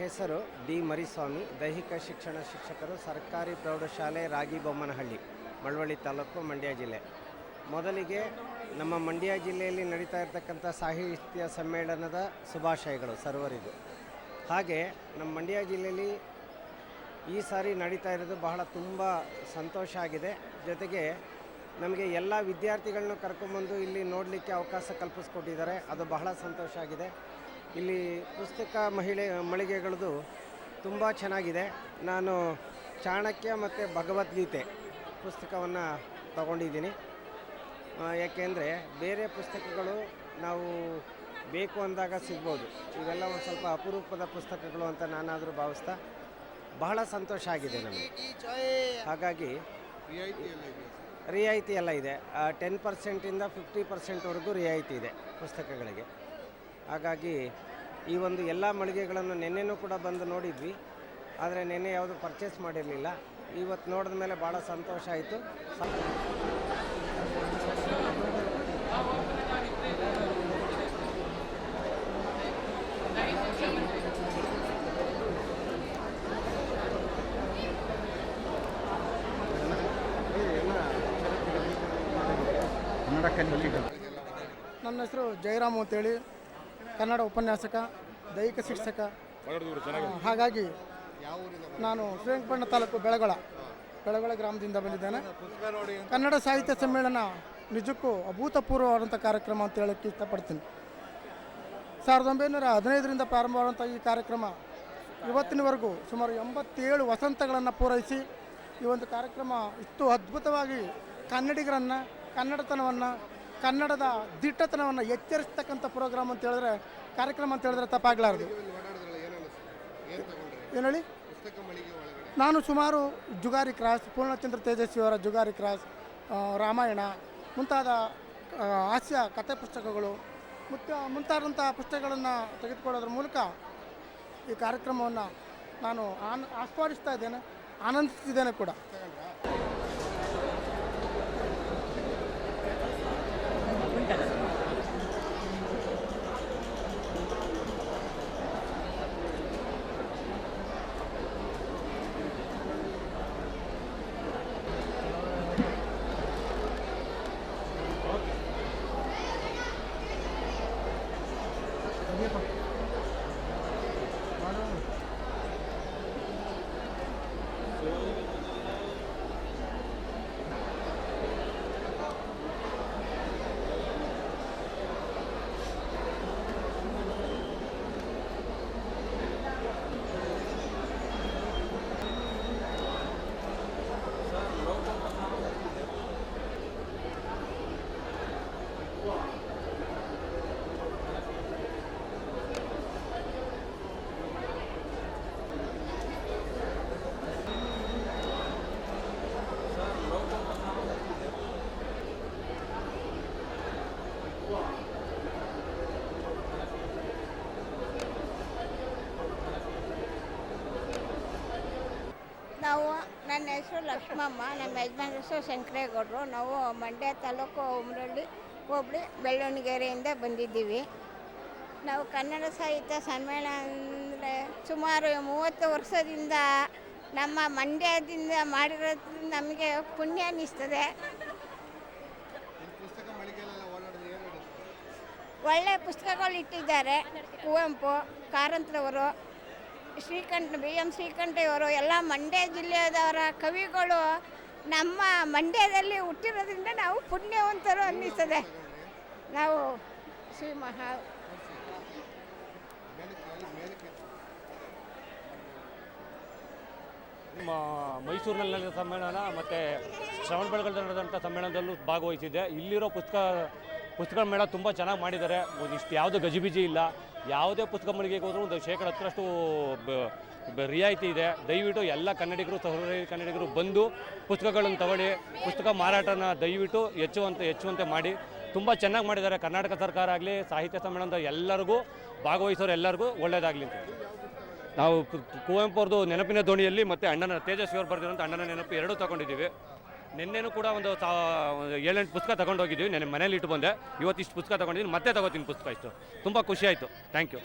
ಹೆಸರು ಡಿ ಮರಿಸ್ವಾಮಿ, ದೈಹಿಕ ಶಿಕ್ಷಣ ಶಿಕ್ಷಕರು, ಸರ್ಕಾರಿ ಪ್ರೌಢಶಾಲೆ ರಾಗಿಬೊಮ್ಮನಹಳ್ಳಿ ಮಳವಳ್ಳಿ ತಾಲೂಕು, ಮಂಡ್ಯ ಜಿಲ್ಲೆ. ಮೊದಲಿಗೆ ನಮ್ಮ ಮಂಡ್ಯ ಜಿಲ್ಲೆಯಲ್ಲಿ ನಡೀತಾ ಇರತಕ್ಕಂಥ ಸಾಹಿತ್ಯ ಸಮ್ಮೇಳನದ ಶುಭಾಶಯಗಳು ಸರ್ವರಿಗೂ. ಹಾಗೆ ನಮ್ಮ ಮಂಡ್ಯ ಜಿಲ್ಲೆಯಲ್ಲಿ ಈ ಸಾರಿ ನಡೀತಾ ಇರೋದು ಬಹಳ ತುಂಬ ಸಂತೋಷ ಆಗಿದೆ. ಜೊತೆಗೆ ನಮಗೆ ಎಲ್ಲ ವಿದ್ಯಾರ್ಥಿಗಳನ್ನ ಕರ್ಕೊಂಬಂದು ಇಲ್ಲಿ ನೋಡಲಿಕ್ಕೆ ಅವಕಾಶ ಕಲ್ಪಿಸ್ಕೊಟ್ಟಿದ್ದಾರೆ. ಅದು ಬಹಳ ಸಂತೋಷ ಆಗಿದೆ. ಇಲ್ಲಿ ಪುಸ್ತಕ ಮಹಿಳೆ, ಮಳಿಗೆಗಳದು ತುಂಬ ಚೆನ್ನಾಗಿದೆ. ನಾನು ಚಾಣಕ್ಯ ಮತ್ತು ಭಗವದ್ಗೀತೆ ಪುಸ್ತಕವನ್ನು ತಗೊಂಡಿದ್ದೀನಿ. ಯಾಕೆಂದರೆ ಬೇರೆ ಪುಸ್ತಕಗಳು ನಾವು ಬೇಕು ಅಂದಾಗ ಸಿಗ್ಬೋದು. ಇವೆಲ್ಲ ಒಂದು ಸ್ವಲ್ಪ ಅಪರೂಪದ ಪುಸ್ತಕಗಳು ಅಂತ ನಾನಾದರೂ ಭಾವಿಸ್ತಾ ಬಹಳ ಸಂತೋಷ ಆಗಿದೆ ನಮಗೆ. ಹಾಗಾಗಿ ರಿಯಾಯಿತಿ ಎಲ್ಲ ಇದೆ. ಟೆನ್ ಪರ್ಸೆಂಟಿಂದ ಫಿಫ್ಟಿ ಪರ್ಸೆಂಟ್ವರೆಗೂ ರಿಯಾಯಿತಿ ಇದೆ ಪುಸ್ತಕಗಳಿಗೆ. ಹಾಗಾಗಿ ಈ ಒಂದು ಎಲ್ಲ ಮಳಿಗೆಗಳನ್ನು ನಿನ್ನೆನೂ ಕೂಡ ಬಂದು ನೋಡಿದ್ವಿ. ಆದರೆ ನಿನ್ನೆ ಯಾವುದು ಪರ್ಚೇಸ್ ಮಾಡಿರಲಿಲ್ಲ. ಇವತ್ತು ನೋಡಿದ ಮೇಲೆ ಭಾಳ ಸಂತೋಷ ಆಯಿತು. ನನ್ನ ಹೆಸರು ಜಯರಾಮ್ ಅಂತೇಳಿ. ಕನ್ನಡ ಉಪನ್ಯಾಸಕ, ದೈಹಿಕ ಶಿಕ್ಷಕ. ಹಾಗಾಗಿ ನಾನು ಶ್ರೀರಂಗಪಟ್ಟಣ ತಾಲೂಕು ಬೆಳಗೊಳ ಬೆಳಗೊಳ ಗ್ರಾಮದಿಂದ ಬಂದಿದ್ದೇನೆ. ಕನ್ನಡ ಸಾಹಿತ್ಯ ಸಮ್ಮೇಳನ ನಿಜಕ್ಕೂ ಅಭೂತಪೂರ್ವವಾದಂಥ ಕಾರ್ಯಕ್ರಮ ಅಂತ ಹೇಳೋಕ್ಕೆ ಇಷ್ಟಪಡ್ತೀನಿ. ಸಾವಿರದ ಒಂಬೈನೂರ ಹದಿನೈದರಿಂದ ಪ್ರಾರಂಭವಾದಂಥ ಈ ಕಾರ್ಯಕ್ರಮ ಇವತ್ತಿನವರೆಗೂ ಸುಮಾರು ಎಂಬತ್ತೇಳು ವಸಂತಗಳನ್ನು ಪೂರೈಸಿ, ಈ ಒಂದು ಕಾರ್ಯಕ್ರಮ ಇಷ್ಟು ಅದ್ಭುತವಾಗಿ ಕನ್ನಡಿಗರನ್ನು, ಕನ್ನಡತನವನ್ನು ಕನ್ನಡದ ದಿಟ್ಟತನವನ್ನು ಎಚ್ಚರಿಸ್ತಕ್ಕಂಥ ಪ್ರೋಗ್ರಾಮ್ ಅಂತ ಹೇಳಿದ್ರೆ, ಕಾರ್ಯಕ್ರಮ ಅಂತ ಹೇಳಿದ್ರೆ ತಪ್ಪಾಗಲಾರದು. ಏನು ಹೇಳಿ? ನಾನು ಸುಮಾರು ಜುಗಾರಿ ಕ್ರಾಸ್, ಪೂರ್ಣಚಂದ್ರ ತೇಜಸ್ವಿ ಅವರ ಜುಗಾರಿ ಕ್ರಾಸ್ ರಾಮಾಯಣ, ಮುಂತಾದ ಹಾಸ್ಯ ಕಥೆ ಪುಸ್ತಕಗಳು, ಮುತ್ತ ಮುಂತಾದಂಥ ಪುಸ್ತಕಗಳನ್ನು ತೆಗೆದುಕೊಳ್ಳೋದ್ರ ಮೂಲಕ ಈ ಕಾರ್ಯಕ್ರಮವನ್ನು ನಾನು ಆನ್, ಆಸ್ವಾದಿಸ್ತಾ ಇದ್ದೇನೆ, ಆನಂದಿಸ್ತಿದ್ದೇನೆ ಕೂಡ. ನಾವು ನನ್ನ ಹೆಸರು ಲಕ್ಷ್ಮಮ್ಮ, ನಮ್ಮ ಯಜಮಾನ್ ಹೆಸರು ಶಂಕರೇಗೌಡರು. ನಾವು ಮಂಡ್ಯ ತಾಲೂಕು ಉಮರಳ್ಳಿ, ಹೋಬಳಿ, ಬೆಳ್ಳವಣಿಗೆರೆಯಿಂದ ಬಂದಿದ್ದೀವಿ. ನಾವು ಕನ್ನಡ ಸಾಹಿತ್ಯ ಸಮ್ಮೇಳನ ಅಂದರೆ ಸುಮಾರು ಮೂವತ್ತು ವರ್ಷದಿಂದ ನಮ್ಮ ಮಂಡ್ಯದಿಂದ ಮಾಡಿರೋದ್ರಿಂದ ನಮಗೆ ಪುಣ್ಯ ಅನ್ನಿಸ್ತದೆ. ಒಳ್ಳೆಯ ಪುಸ್ತಕಗಳು ಇಟ್ಟಿದ್ದಾರೆ ಕುವೆಂಪು, ಕಾರಂತರವರು. ಶ್ರೀಕಂಠ, ಬಿ ಎಂ ಶ್ರೀಕಂಠಯ್ಯವರು ಎಲ್ಲ ಮಂಡ್ಯ ಜಿಲ್ಲೆಯದವರ ಕವಿಗಳು ನಮ್ಮ ಮಂಡ್ಯದಲ್ಲಿ ಹುಟ್ಟಿರೋದ್ರಿಂದ ನಾವು ಪುಣ್ಯವಂತರು ಅನ್ನಿಸ್ತದೆ. ನಾವು ಶ್ರೀ ಮಹಾ ಮೈಸೂರಿನಲ್ಲಿ ನಡೆದ ಸಮ್ಮೇಳನ ಮತ್ತು ಶ್ರವಣ ಬೆಳಗೊಳದಲ್ಲಿ ನಡೆದಂಥ ಸಮ್ಮೇಳನದಲ್ಲೂ ಭಾಗವಹಿಸಿದ್ದೆ. ಇಲ್ಲಿರೋ ಪುಸ್ತಕ ಪುಸ್ತಕ ಮೇಳ ತುಂಬ ಚೆನ್ನಾಗಿ ಮಾಡಿದ್ದಾರೆ. ಇಷ್ಟು ಯಾವುದೂ ಗಜಿಬಿಜಿ ಇಲ್ಲ. ಯಾವುದೇ ಪುಸ್ತಕ ಮಳಿಗೆಗೆ ಹೋದರೂ ಒಂದು ಶೇಕಡ ಹತ್ತರಷ್ಟು ರಿಯಾಯಿತಿ ಇದೆ. ದಯವಿಟ್ಟು ಎಲ್ಲ ಕನ್ನಡಿಗರು, ಸಹೋದರ ಕನ್ನಡಿಗರು ಬಂದು ಪುಸ್ತಕಗಳನ್ನು ತಗೊಳ್ಳಿ. ಪುಸ್ತಕ ಮಾರಾಟನ ದಯವಿಟ್ಟು ಹೆಚ್ಚುವಂತೆ ಹೆಚ್ಚುವಂತೆ ಮಾಡಿ. ತುಂಬ ಚೆನ್ನಾಗಿ ಮಾಡಿದ್ದಾರೆ. ಕರ್ನಾಟಕ ಸರ್ಕಾರ ಆಗಲಿ, ಸಾಹಿತ್ಯ ಸಮ್ಮೇಳನದ ಎಲ್ಲರಿಗೂ, ಭಾಗವಹಿಸೋರು ಎಲ್ಲರಿಗೂ ಒಳ್ಳೆಯದಾಗಲಿ ಅಂತ ನಾವು ಕುವೆಂಪು ಅವ್ರದ್ದು ನೆನಪಿನ ದೋಣಿಯಲ್ಲಿ ಮತ್ತು ಅಣ್ಣನ ತೇಜಸ್ವಿ ಅವ್ರು ಬರೆದಿರೋಂಥ ಅಣ್ಣನ ನೆನಪು ಎರಡೂ ತಗೊಂಡಿದ್ದೀವಿ. ನಿನ್ನೆನೂ ಕೂಡ ಒಂದು ಸಾ ಏಳೆಂಟು ಪುಸ್ತಕ ತಗೊಂಡೋಗಿದ್ದೀವಿ ನೆನೆ ಮನೇಲಿ ಇಟ್ಟು ಬಂದೆ. ಇವತ್ತು ಇಷ್ಟು ಪುಸ್ತಕ ತಗೊಂಡಿದ್ದೀನಿ. ಮತ್ತೆ ತಗೋತೀನಿ ಪುಸ್ತಕ ಇಷ್ಟು. ತುಂಬ ಖುಷಿ ಆಯಿತು. Thank you